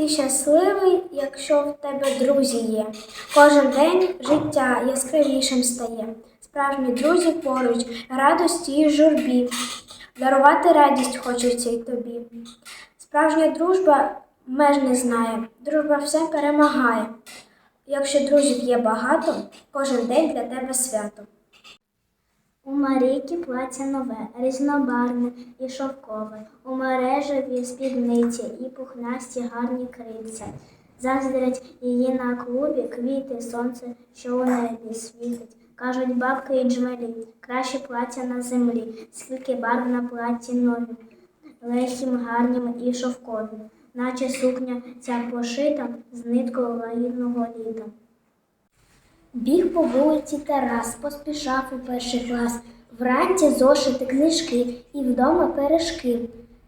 Ти щасливий, якщо в тебе друзі є. Кожен день життя яскравішим стає. Справжні друзі поруч, радості і журбі. Дарувати радість хочеться й тобі. Справжня дружба меж не знає, дружба все перемагає. Якщо друзів є багато, кожен день для тебе свято. У Марійки плаття нове, різнобарне і шовкове, у мережеві спідниці і пухнасті гарні крильця. Заздрять її на клубі квіти, сонце, що у небі світить. Кажуть бабки і джмелі, краще плаття на землі, скільки барв на платті нові, легким, гарнім і шовковим, наче сукня ця пошита з ниткою лагідного літа. Біг по вулиці Тарас, поспішав у перший клас. Вранці зошити книжки і вдома пиріжки.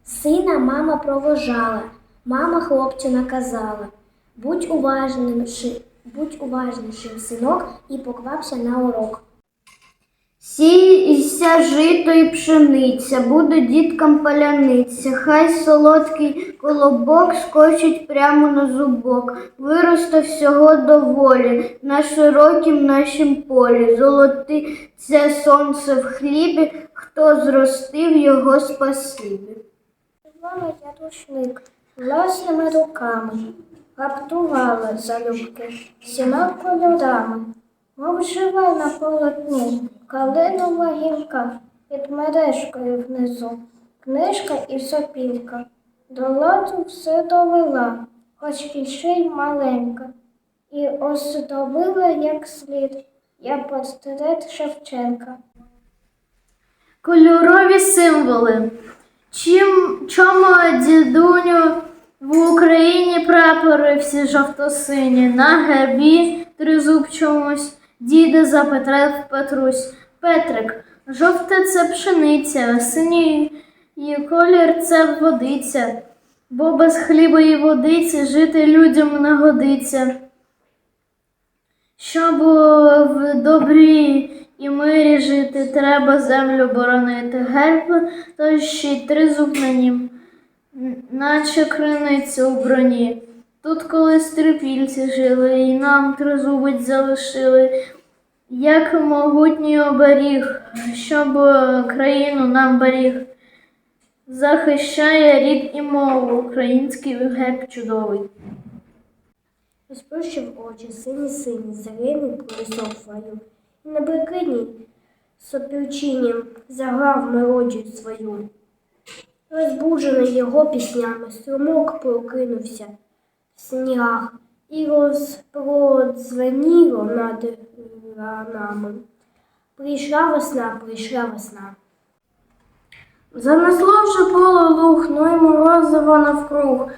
Сина мама провожала, мама хлопцю наказала. Будь уважним, будь уважнішим, синок, і поквапся на урок. Сійся жито і пшениця, буде діткам паляниця, хай солодкий колобок скочить прямо на зубок, виросте всього доволі на широкім нашім полі. Золотиться сонце в хлібі, хто зростив його спасибі. Мама я рушник власними руками гаптувала залюбки всіма кольорами, мов жива на полотні, калинова гілка під мережкою внизу, книжка і сопілка. До ладу все довела, хоч і ще й маленька, і оздобила як слід я портрет Шевченка. Кольорові символи. Чим чому дідуню в Україні прапори всі жовто-сині, на гербі тризуб чомусь, діда запетрев Петрусь. Петрик, жовте це пшениця, синій колір це водиця, бо без хліба і водиці жити людям не годиться. Щоб в добрі і мирі жити, треба землю боронити. Герб, то ще й тризуб на нім, наче криниця у броні. Тут колись трипільці жили, і нам тризубець залишили, як могутній оберіг, щоб е, країну нам беріг. Захищає рід і мову, український герб чудовий. Розплющив очі, сині сині, загинув колесо свою. І на блакитній сопівчині заграв мелодію свою. Розбуджений його піснями, струмок прокинувся снігах і розпродзвеніло над ранами. Прийшла весна, прийшла весна. Занесло вже поле луг, ну й морозиво навкруг.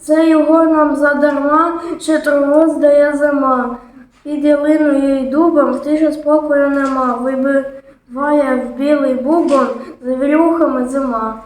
Це його нам задарма, ще того здає зима. Під ялиною й дубом тише спокою нема. Вибиває в білий бубон за вілюхами зима.